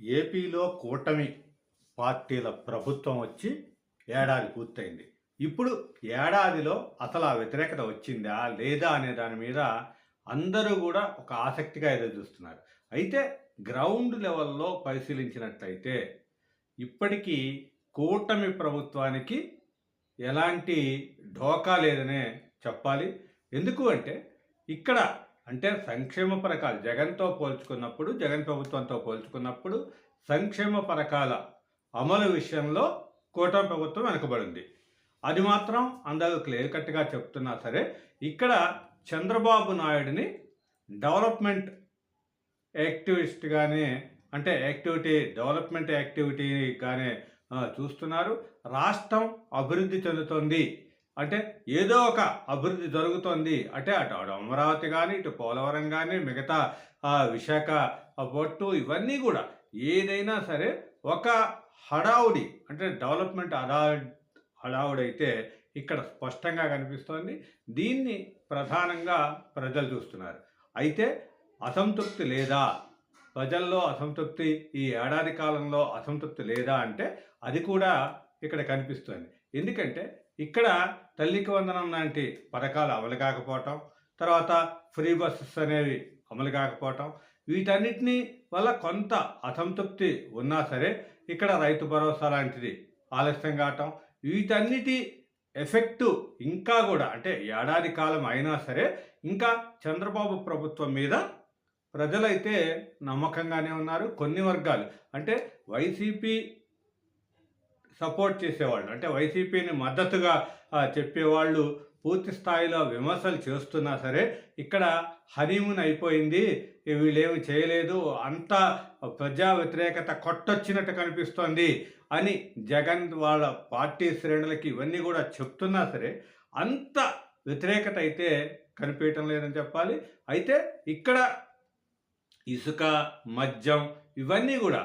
ఏపీలో కూటమి పార్టీల ప్రభుత్వం వచ్చి ఏడాది పూర్తయింది. ఇప్పుడు ఏడాదిలో అసలు ఆ వ్యతిరేకత వచ్చిందా లేదా అనే దాని మీద అందరూ కూడా ఒక ఆసక్తిగా ఎదురు చూస్తున్నారు. అయితే గ్రౌండ్ లెవెల్లో పరిశీలించినట్లయితే ఇప్పటికీ కూటమి ప్రభుత్వానికి ఎలాంటి ఢోకా లేదనే చెప్పాలి. ఎందుకు అంటే ఇక్కడ అంటే సంక్షేమ పథకాలు జగన్తో పోల్చుకున్నప్పుడు జగన్ ప్రభుత్వంతో పోల్చుకున్నప్పుడు సంక్షేమ పథకాల అమలు విషయంలో కూటమి ప్రభుత్వం వెనకబడింది. అది మాత్రం అందరూ క్లియర్ కట్గా చెప్తున్నా సరే ఇక్కడ చంద్రబాబు నాయుడిని డెవలప్మెంట్ యాక్టివిస్ట్గానే అంటే యాక్టివిటీ డెవలప్మెంట్ యాక్టివిటీగానే కానీ చూస్తున్నారు. రాష్ట్రం అభివృద్ధి చెందుతోంది. అంటే ఏదో ఒక అభివృద్ధి జరుగుతోంది. అంటే అటు అటు అమరావతి కానీ ఇటు పోలవరం కానీ మిగతా ఆ, విశాఖ ఆ, పొట్టు ఇవన్నీ కూడా ఏదైనా సరే ఒక హడావుడి అంటే డెవలప్మెంట్ హడా హడావుడి అయితే ఇక్కడ స్పష్టంగా కనిపిస్తోంది. దీన్ని ప్రధానంగా ప్రజలు చూస్తున్నారు. అయితే అసంతృప్తి లేదా? ప్రజల్లో అసంతృప్తి ఈ ఏడాది కాలంలో అసంతృప్తి లేదా అంటే అది కూడా ఇక్కడ కనిపిస్తుంది. ఎందుకంటే ఇక్కడ తల్లికి వందనం లాంటి పథకాలు అమలు కాకపోవటం తర్వాత ఫ్రీ బస్సెస్ అనేవి అమలు కాకపోవటం వీటన్నిటినీ వల్ల కొంత అసంతృప్తి ఉన్నా సరే ఇక్కడ రైతు భరోసా లాంటిది ఆలస్యం కావటం వీటన్నిటి ఎఫెక్టు ఇంకా కూడా అంటే ఏడాది కాలం అయినా సరే ఇంకా చంద్రబాబు ప్రభుత్వం మీద ప్రజలైతే నమ్మకంగానే ఉన్నారు. కొన్ని వర్గాలు అంటే వైసీపీ సపోర్ట్ చేసేవాళ్ళు. అంటే వైసీపీని మద్దతుగా చెప్పేవాళ్ళు పూర్తి స్థాయిలో విమర్శలు చేస్తున్నా సరే ఇక్కడ హనీమూన్ అయిపోయింది. వీళ్ళేమి చేయలేదు. అంత ప్రజా వ్యతిరేకత కొట్టొచ్చినట్టు కనిపిస్తోంది అని జగన్ వాళ్ళ పార్టీ శ్రేణులకి ఇవన్నీ కూడా చెప్తున్నా సరే అంత వ్యతిరేకత అయితే కనిపించడం లేదని చెప్పాలి. అయితే ఇక్కడ ఇసుక మద్యం ఇవన్నీ కూడా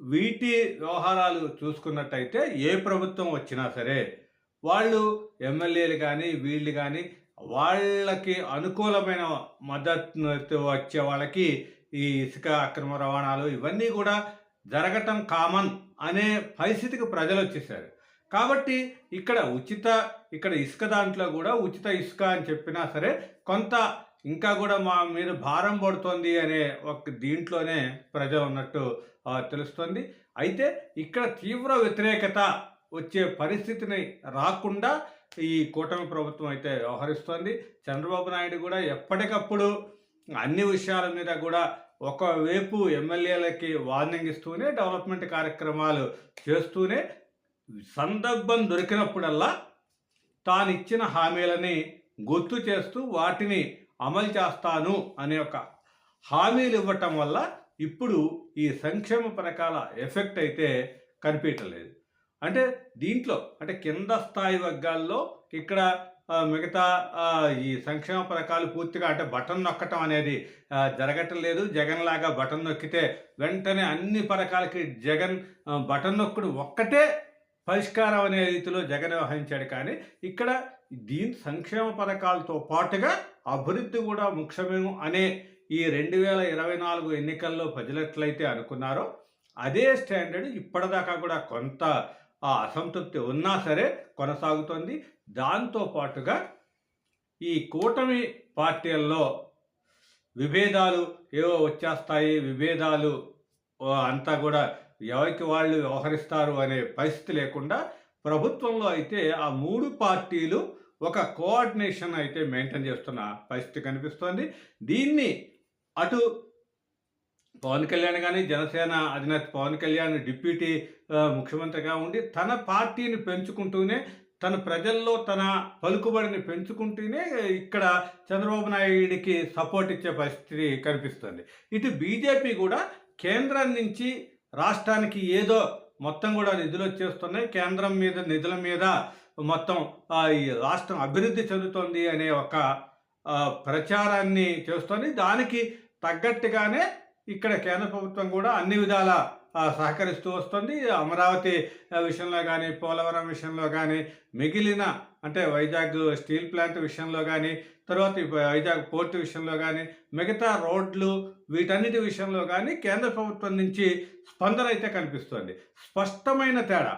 వీటి వ్యవహారాలు చూసుకున్నట్టయితే ఏ ప్రభుత్వం వచ్చినా సరే వాళ్ళు ఎమ్మెల్యేలు కానీ వీళ్ళు కానీ వాళ్ళకి అనుకూలమైన మద్దతు వచ్చే వాళ్ళకి ఈ ఇసుక అక్రమ రవాణాలు ఇవన్నీ కూడా జరగటం కామన్ అనే పరిస్థితికి ప్రజలు వచ్చేసారు. కాబట్టి ఇక్కడ ఉచిత ఇక్కడ ఇసుక దాంట్లో కూడా ఉచిత ఇసుక అని చెప్పినా సరే కొంత ఇంకా కూడా మా మీద భారం పడుతోంది అనే ఒక దీంట్లోనే ప్రజ ఉన్నట్టు తెలుస్తుంది. అయితే ఇక్కడ తీవ్ర వ్యతిరేకత వచ్చే పరిస్థితిని రాకుండా ఈ కూటమి ప్రభుత్వం అయితే వ్యవహరిస్తోంది. చంద్రబాబు నాయుడు కూడా ఎప్పటికప్పుడు అన్ని విషయాల మీద కూడా ఒకవైపు ఎమ్మెల్యేలకి వార్నింగ్ ఇస్తూనే డెవలప్మెంట్ కార్యక్రమాలు చేస్తూనే సందర్భం దొరికినప్పుడల్లా తాను ఇచ్చిన హామీలని గుర్తు చేస్తూ వాటిని అమలు చేస్తాను అనే ఒక హామీలు ఇవ్వటం వల్ల ఇప్పుడు ఈ సంక్షేమ పథకాల ఎఫెక్ట్ అయితే కనిపించలేదు. అంటే దీంట్లో అంటే కింద స్థాయి వర్గాల్లో ఇక్కడ మిగతా ఈ సంక్షేమ పథకాలు పూర్తిగా అంటే బటన్ నొక్కటం అనేది జరగటం లేదు. జగన్ లాగా బటన్ నొక్కితే వెంటనే అన్ని పథకాలకి జగన్ బటన్ నొక్కుడు ఒక్కటే పరిష్కారం అనే రీతిలో జగన్ వ్యవహరించాడు. కానీ ఇక్కడ దీని సంక్షేమ పథకాలతో పాటుగా అభివృద్ధి కూడా ముఖ్యమేమో అనే ఈ రెండు వేల ఇరవై నాలుగు ఎన్నికల్లో ప్రజలట్లయితే అనుకున్నారో అదే స్టాండర్డ్ ఇప్పటిదాకా కూడా కొంత ఆ అసంతృప్తి ఉన్నా సరే కొనసాగుతోంది. దాంతో పాటుగా ఈ కూటమి పార్టీల్లో విభేదాలు ఏవో వచ్చేస్తాయి విభేదాలు అంతా కూడా ఎవరికి వాళ్ళు వ్యవహరిస్తారు అనే పరిస్థితి లేకుండా ప్రభుత్వంలో అయితే ఆ మూడు పార్టీలు ఒక కోఆర్డినేషన్ అయితే మెయింటైన్ చేస్తున్న పరిస్థితి కనిపిస్తోంది. దీన్ని అటు పవన్ కళ్యాణ్ కానీ జనసేన అధినేత పవన్ కళ్యాణ్ డిప్యూటీ ముఖ్యమంత్రిగా ఉండి తన పార్టీని పెంచుకుంటూనే తన ప్రజల్లో తన పలుకుబడిని పెంచుకుంటూనే ఇక్కడ చంద్రబాబు నాయుడికి సపోర్ట్ ఇచ్చే పరిస్థితి కనిపిస్తుంది. ఇటు బీజేపీ కూడా కేంద్రం నుంచి రాష్ట్రానికి ఏదో మొత్తం కూడా నిధులు వచ్చేస్తున్నాయి. కేంద్రం మీద నిధుల మీద మొత్తం ఈ రాష్ట్రం అభివృద్ధి చెందుతోంది అనే ఒక ప్రచారాన్ని చేస్తోంది. దానికి తగ్గట్టుగానే ఇక్కడ కేంద్ర ప్రభుత్వం కూడా అన్ని విధాల సహకరిస్తూ వస్తుంది. అమరావతి విషయంలో కానీ పోలవరం విషయంలో కానీ మిగిలిన అంటే వైజాగ్ స్టీల్ ప్లాంట్ విషయంలో కానీ తర్వాత వైజాగ్ పోర్టు విషయంలో కానీ మిగతా రోడ్లు వీటన్నిటి విషయంలో కానీ కేంద్ర ప్రభుత్వం నుంచి స్పందన అయితే కనిపిస్తుంది. స్పష్టమైన తేడా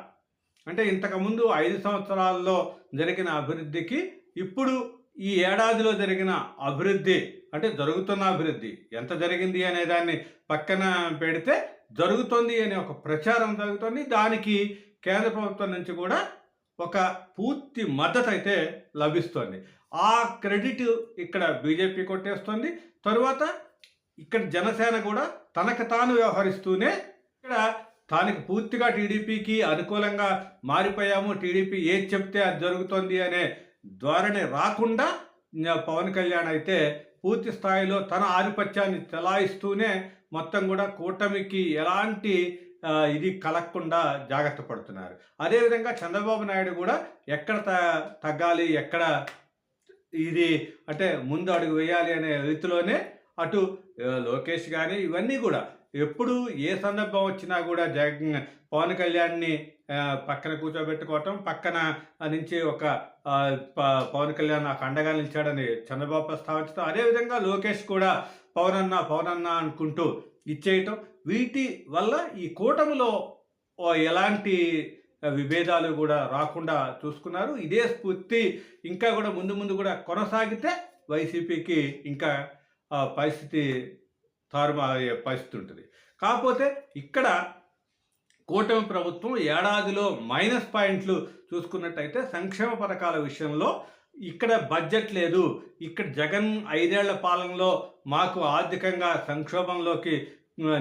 అంటే ఇంతకుముందు ఐదు సంవత్సరాల్లో జరిగిన అభివృద్ధికి ఇప్పుడు ఈ ఏడాదిలో జరిగిన అభివృద్ధి అంటే జరుగుతున్న అభివృద్ధి ఎంత జరిగింది అనే దాన్ని పక్కన పెడితే జరుగుతుంది అనే ఒక ప్రచారం జరుగుతుంది. దానికి కేంద్ర ప్రభుత్వం నుంచి కూడా ఒక పూర్తి మద్దతు అయితే లభిస్తుంది. ఆ క్రెడిట్ ఇక్కడ బీజేపీ కొట్టేస్తుంది. తరువాత ఇక్కడ జనసేన కూడా తనకు తాను వ్యవహరిస్తూనే ఇక్కడ తానికి పూర్తిగా టీడీపీకి అనుకూలంగా మారిపోయాము. టీడీపీ ఏది చెప్తే అది జరుగుతుంది అనే ధోరణి రాకుండా పవన్ కళ్యాణ్ అయితే పూర్తి స్థాయిలో తన ఆధిపత్యాన్ని చెలాయిస్తూనే మొత్తం కూడా కూటమికి ఎలాంటి ఇది కలగకుండా జాగ్రత్త పడుతున్నారు. అదేవిధంగా చంద్రబాబు నాయుడు కూడా ఎక్కడ త- తగ్గాలి ఎక్కడ ఇది అంటే ముందు అడుగు వేయాలి అనే రీతిలోనే అటు లోకేష్ కానీ ఇవన్నీ కూడా ఎప్పుడు ఏ సందర్భం వచ్చినా కూడా జగన్ పవన్ కళ్యాణ్ని పక్కన కూర్చోబెట్టుకోవటం పక్కన నుంచి ఒక ప- పవన్ కళ్యాణ్ నాకు అండగా నిలిచాడని చంద్రబాబు ప్రస్తావించడం అదేవిధంగా లోకేష్ కూడా పవన్ అన్న పవన్ అన్న అనుకుంటూ ఇచ్చేయటం. వీటి వల్ల ఈ కూటమిలో ఎలాంటి విభేదాలు కూడా రాకుండా చూసుకున్నారు. ఇదే స్ఫూర్తి ఇంకా కూడా ముందు ముందు కూడా కొనసాగితే వైసీపీకి ఇంకా పరిస్థితి తారుమారయ్యే పరిస్థితి ఉంటుంది. కాకపోతే ఇక్కడ కూటమి ప్రభుత్వం ఏడాదిలో మైనస్ పాయింట్లు చూసుకున్నట్టయితే సంక్షేమ పథకాల విషయంలో ఇక్కడ బడ్జెట్ లేదు. ఇక్కడ జగన్ ఐదేళ్ళ పాలనలో మాకు ఆర్థికంగా సంక్షోభంలోకి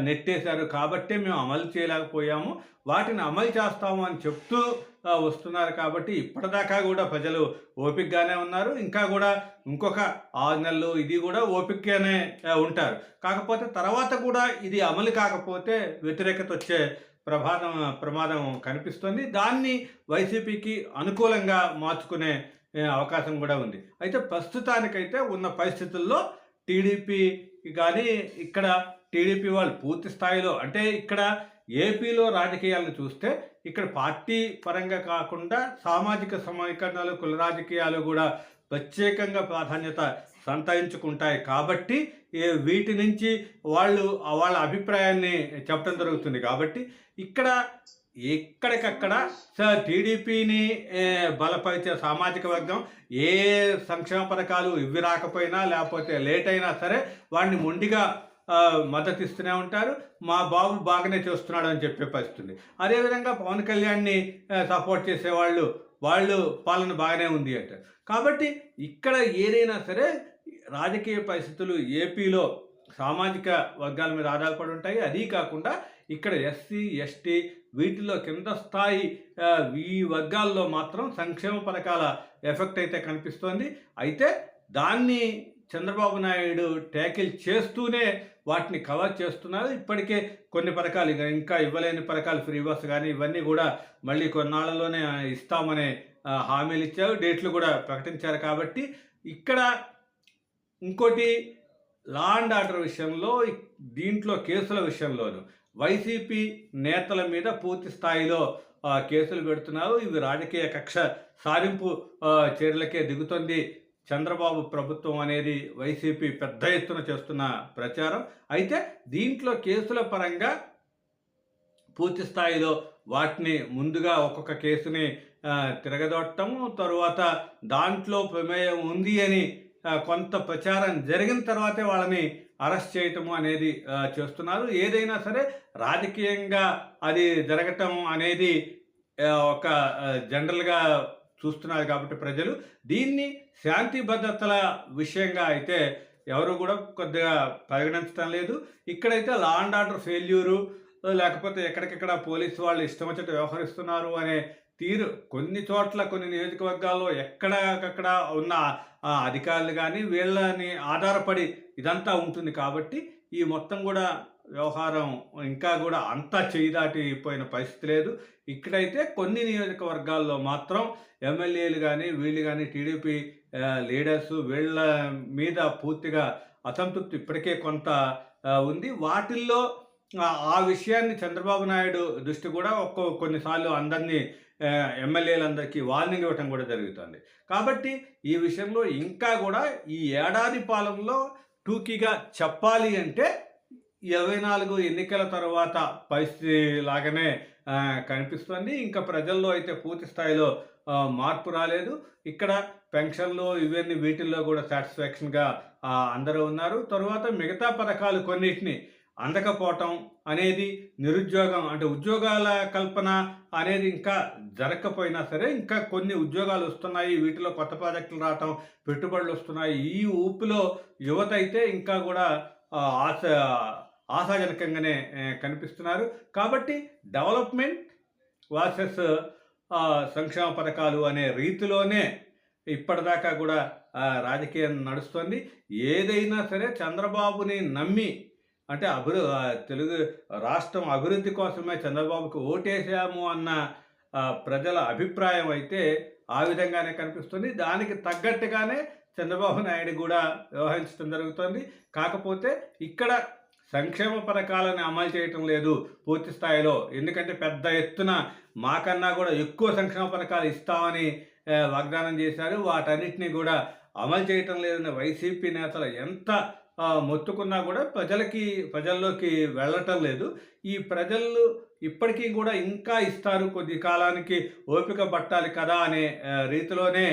నెట్టేశారు కాబట్టే మేము అమలు చేయలేకపోయాము. వాటిని అమలు చేస్తాము అని చెప్తూ వస్తున్నారు కాబట్టి ఇప్పటిదాకా కూడా ప్రజలు ఓపికగానే ఉన్నారు. ఇంకా కూడా ఇంకొక ఆరు నెలలు ఇది కూడా ఓపికగానే ఉంటారు. కాకపోతే తర్వాత కూడా ఇది అమలు కాకపోతే వ్యతిరేకత వచ్చే ప్రమాదం ప్రమాదం కనిపిస్తుంది. దాన్ని వైసీపీకి అనుకూలంగా మార్చుకునే అవకాశం కూడా ఉంది. అయితే ప్రస్తుతానికైతే ఉన్న పరిస్థితుల్లో టీడీపీ కానీ ఇక్కడ టీడీపీ వాళ్ళు పూర్తి స్థాయిలో అంటే ఇక్కడ ఏపీలో రాజకీయాలను చూస్తే ఇక్కడ పార్టీ పరంగా కాకుండా సామాజిక సమీకరణలు కుల రాజకీయాలు కూడా ప్రత్యేకంగా ప్రాధాన్యత సంతాయించుకుంటాయి కాబట్టి వీటి నుంచి వాళ్ళు వాళ్ళ అభిప్రాయాన్ని చెప్పడం జరుగుతుంది. కాబట్టి ఇక్కడ ఎక్కడికక్కడ స- టీడీపీని బలపరిచే సామాజిక వర్గం ఏ సంక్షేమ పథకాలు ఇవి రాకపోయినా లేకపోతే లేట్ అయినా సరే వాడిని మొండిగా మద్దతు ఇస్తూనే ఉంటారు. మా బాబు బాగానే చేస్తున్నాడు అని చెప్పే పరిస్థితుంది. అదేవిధంగా పవన్ కళ్యాణ్ని సపోర్ట్ చేసేవాళ్ళు వాళ్ళు పాలన బాగానే ఉంది అంటారు కాబట్టి ఇక్కడ ఏదైనా సరే రాజకీయ పరిస్థితులు ఏపీలో సామాజిక వర్గాల మీద ఆధారపడి ఉంటాయి. అదీ కాకుండా ఇక్కడ ఎస్సీ ఎస్టీ వీటిలో కింద స్థాయి ఈ వర్గాల్లో మాత్రం సంక్షేమ పథకాల ఎఫెక్ట్ అయితే కనిపిస్తోంది. అయితే దాన్ని చంద్రబాబు నాయుడు ట్యాకిల్ చేస్తూనే వాటిని కవర్ చేస్తున్నారు. ఇప్పటికే కొన్ని పథకాలు ఇంకా ఇంకా ఇవ్వలేని పథకాలు ఫ్రీ బస్ కానీ ఇవన్నీ కూడా మళ్ళీ కొన్నాళ్ళలోనే ఇస్తామనే హామీలు ఇచ్చారు. డేట్లు కూడా ప్రకటించారు కాబట్టి ఇక్కడ ఇంకోటి లా అండ్ ఆర్డర్ విషయంలో దీంట్లో కేసుల విషయంలోను. వైసీపీ నేతల మీద పూర్తి స్థాయిలో కేసులు పెడుతున్నారు. ఇవి రాజకీయ కక్ష సారింపు ఆ, చర్యలకే దిగుతుంది చంద్రబాబు ప్రభుత్వం అనేది వైసీపీ పెద్ద ఎత్తున చేస్తున్న ప్రచారం. అయితే దీంట్లో కేసుల పరంగా పూర్తి స్థాయిలో వాటిని ముందుగా ఒక్కొక్క కేసుని తిరగదొట్టము తరువాత దాంట్లో ప్రమేయం ఉంది అని కొంత ప్రచారం జరిగిన తర్వాతే వాళ్ళని అరెస్ట్ చేయటము అనేది చేస్తున్నారు. ఏదైనా సరే రాజకీయంగా అది జరగటం అనేది ఒక జనరల్గా చూస్తున్నారు కాబట్టి ప్రజలు. దీన్ని శాంతి భద్రతల విషయంగా అయితే ఎవరు కూడా కొద్దిగా పరిగణించడం లేదు. ఇక్కడైతే లా అండ్ ఆర్డర్ ఫెయిల్యూరు లేకపోతే ఎక్కడికెక్కడ పోలీసు వాళ్ళు ఇష్టం వచ్చినట్టు వ్యవహరిస్తున్నారు అనే తీరు కొన్ని చోట్ల కొన్ని నియోజకవర్గాల్లో ఎక్కడకక్కడ ఉన్న ఆ, అధికారులు కానీ వీళ్ళని ఆధారపడి ఇదంతా ఉంటుంది కాబట్టి ఈ మొత్తం కూడా వ్యవహారం ఇంకా కూడా అంతా చేయి దాటిపోయిన పరిస్థితి లేదు ఇక్కడైతే కొన్ని నియోజకవర్గాల్లో మాత్రం ఎమ్మెల్యేలు కానీ వీళ్ళు కానీ టీడీపీ లీడర్స్ వీళ్ళ మీద పూర్తిగా అసంతృప్తి ఇప్పటికే కొంత ఉంది వాటిల్లో ఆ, విషయాన్ని చంద్రబాబు నాయుడు దృష్టి కూడా ఒక్కో కొన్నిసార్లు అందరినీ ఎమ్మెల్యేలందరికీ వార్నింగ్ ఇవ్వటం కూడా జరుగుతుంది. కాబట్టి ఈ విషయంలో ఇంకా కూడా ఈ ఏడాది పాలనలో టూకీగా చెప్పాలి అంటే 24 ఎన్నికల తర్వాత పరిస్థితి లాగానే కనిపిస్తుంది. ఇంకా ప్రజల్లో అయితే పూర్తి స్థాయిలో మార్పు రాలేదు. ఇక్కడ పెన్షన్‌లు ఇవన్నీ వీటిల్లో కూడా సాటిస్ఫాక్షన్‌గా అందరూ ఉన్నారు. తరువాత మిగతా పథకాలు కొన్నిటిని అందకపోవటం అనేది నిరుద్యోగం అంటే ఉద్యోగాల కల్పన అనేది ఇంకా జరగకపోయినా సరే ఇంకా కొన్ని ఉద్యోగాలు వస్తున్నాయి. వీటిలో కొత్త ప్రాజెక్టులు రావటం, పెట్టుబడులు వస్తున్నాయి. ఈ ఊపిలో యువత అయితే ఇంకా కూడా ఆశ ఆశాజనకంగానే కనిపిస్తున్నారు. కాబట్టి డెవలప్‌మెంట్ వర్సెస్ సంక్షేమ పథకాలు అనే రీతిలోనే ఇప్పటిదాకా కూడా రాజకీయం నడుస్తుంది ఏదైనా సరే చంద్రబాబుని నమ్మి అంటే అభివృ తెలుగు రాష్ట్రం అభివృద్ధి కోసమే చంద్రబాబుకు ఓటేసాము అన్న ప్రజల అభిప్రాయం అయితే ఆ విధంగానే కనిపిస్తుంది. దానికి తగ్గట్టుగానే చంద్రబాబు నాయుడు కూడా వ్యవహరించడం జరుగుతోంది. కాకపోతే ఇక్కడ సంక్షేమ పథకాలను అమలు చేయటం లేదు పూర్తి స్థాయిలో. ఎందుకంటే పెద్ద ఎత్తున మాకన్నా కూడా ఎక్కువ సంక్షేమ పథకాలు ఇస్తామని వాగ్దానం చేశారు. వాటన్నిటిని కూడా అమలు చేయటం లేదని వైసీపీ నేతలు ఎంత మొత్తుకున్నా కూడా ప్రజలకి ప్రజల్లోకి వెళ్ళటం లేదు. ఈ ప్రజలు ఇప్పటికీ కూడా ఇంకా ఇస్తారు కొద్ది కాలానికి ఓపిక పట్టాలి కదా! అనే రీతిలోనే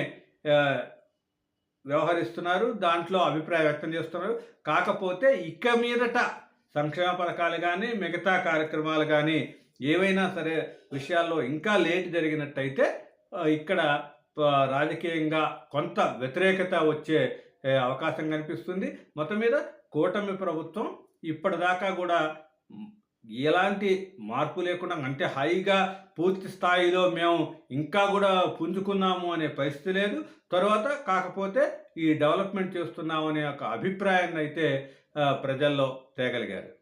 వ్యవహరిస్తున్నారు. దాంట్లో అభిప్రాయం వ్యక్తం చేస్తున్నారు. కాకపోతే ఇక మీదట సంక్షేమ పథకాలు కానీ మిగతా కార్యక్రమాలు కానీ ఏవైనా సరే విషయాల్లో ఇంకా లేట్ జరిగినట్టయితే ఇక్కడ రాజకీయంగా కొంత వ్యతిరేకత వచ్చే అవకాశం కనిపిస్తుంది. మొత్తం మీద కూటమి ప్రభుత్వం ఇప్పటిదాకా కూడా ఎలాంటి మార్పు లేకుండా అంటే హైగా పూర్తి స్థాయిలో మేము ఇంకా కూడా పుంజుకున్నాము అనే పరిస్థితి లేదు. తరువాత కాకపోతే ఈ డెవలప్‌మెంట్ చేస్తున్నామనే ఒక అభిప్రాయాన్ని అయితే ప్రజల్లో తేగలిగారు.